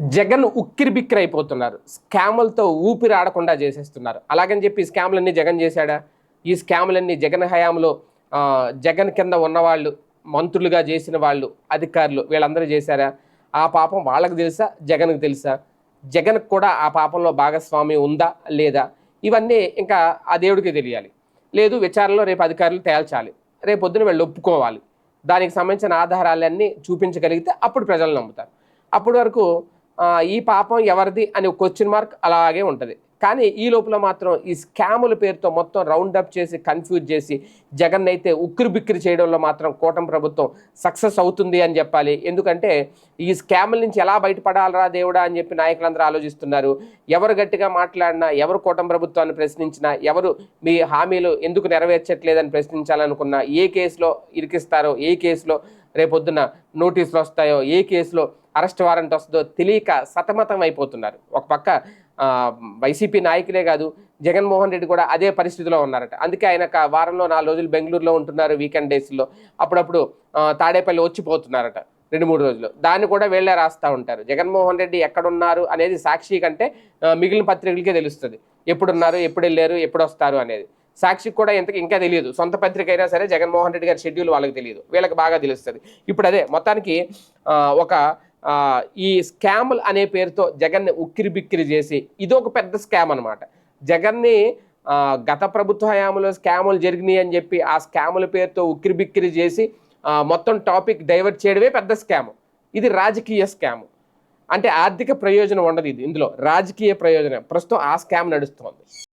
జగన్ ఉక్కిరి బిక్కిరి అయిపోతున్నారు. స్కాములతో ఊపిరి ఆడకుండా చేసేస్తున్నారు. అలాగని చెప్పి స్కాములన్నీ జగన్ చేశాడా? ఈ స్కాములన్నీ జగన్ హయాంలో జగన్ కింద ఉన్నవాళ్ళు మంత్రులుగా చేసిన వాళ్ళు అధికారులు వీళ్ళందరూ చేశారా? ఆ పాపం వాళ్ళకు తెలుసా? జగన్కు తెలుసా? జగన్కు కూడా ఆ పాపంలో భాగస్వామి ఉందా? లేదా? ఇవన్నీ ఇంకా ఆ దేవుడికి తెలియాలి. లేదు విచారణలో రేపు అధికారులు తేల్చాలి. రేపు పొద్దున వీళ్ళు ఒప్పుకోవాలి. దానికి సంబంధించిన ఆధారాలన్నీ చూపించగలిగితే అప్పుడు ప్రజలు నమ్ముతారు. అప్పటి వరకు ఈ పాపం ఎవరిది అని క్వశ్చన్ మార్క్ అలాగే ఉంటుంది. కానీ ఈ లోపల మాత్రం ఈ స్కాముల పేరుతో మొత్తం రౌండ్ అప్ చేసి కన్ఫ్యూజ్ చేసి జగన్ అయితే ఉక్కిరి బిక్కిరి చేయడంలో మాత్రం కూటమి ప్రభుత్వం సక్సెస్ అవుతుంది అని చెప్పాలి. ఎందుకంటే ఈ స్కాముల నుంచి ఎలా బయటపడాలరా దేవుడా అని చెప్పి నాయకులందరూ ఆలోచిస్తున్నారు. ఎవరు గట్టిగా మాట్లాడినా ఎవరు కూటమి ప్రభుత్వాన్ని ప్రశ్నించినా ఎవరు మీ హామీలు ఎందుకు నెరవేర్చట్లేదని ప్రశ్నించాలనుకున్నా ఏ కేసులో ఇరికిస్తారో ఏ కేసులో రేపొద్దున నోటీసులు వస్తాయో ఏ కేసులో అరెస్ట్ వారెంట్ వస్తుందో తెలియక సతమతం అయిపోతున్నారు. ఒక పక్క వైసీపీ నాయకులే కాదు జగన్మోహన్ రెడ్డి కూడా అదే పరిస్థితిలో ఉన్నారట. అందుకే ఆయన వారంలో నాలుగు రోజులు బెంగళూరులో ఉంటున్నారు వీకెండ్ డేస్లో. అప్పుడప్పుడు తాడేపల్లి వచ్చిపోతున్నారట రెండు మూడు రోజులు. దాన్ని కూడా వీళ్ళే రాస్తూ ఉంటారు. జగన్మోహన్ రెడ్డి ఎక్కడున్నారు అనేది సాక్షి కంటే మిగిలిన పత్రికలకే తెలుస్తుంది. ఎప్పుడున్నారు ఎప్పుడు వెళ్ళారు ఎప్పుడు వస్తారు అనేది. సాక్షికి కూడా ఇంతకు ఇంకా తెలియదు. సొంత పత్రిక అయినా సరే జగన్మోహన్ రెడ్డి గారి షెడ్యూల్ వాళ్ళకి తెలియదు. వీళ్ళకి బాగా తెలుస్తుంది. ఇప్పుడు అదే మొత్తానికి ఒక ఈ స్కాములు అనే పేరుతో జగన్ని ఉక్కిరి బిక్కిరి చేసి ఇది ఒక పెద్ద స్కామ్ అనమాట జగన్ని గత ప్రభుత్వ హయాంలో స్కాములు జరిగినాయి అని చెప్పి ఆ స్కాముల పేరుతో ఉక్కిరి బిక్కిరి చేసి మొత్తం టాపిక్ డైవర్ట్ చేయడమే పెద్ద స్కామ్. ఇది రాజకీయ స్కామ్. అంటే ఆర్థిక ప్రయోజనం ఉండదు ఇది ఇందులో. రాజకీయ ప్రయోజనం. ప్రస్తుతం ఆ స్కామ్ నడుస్తోంది.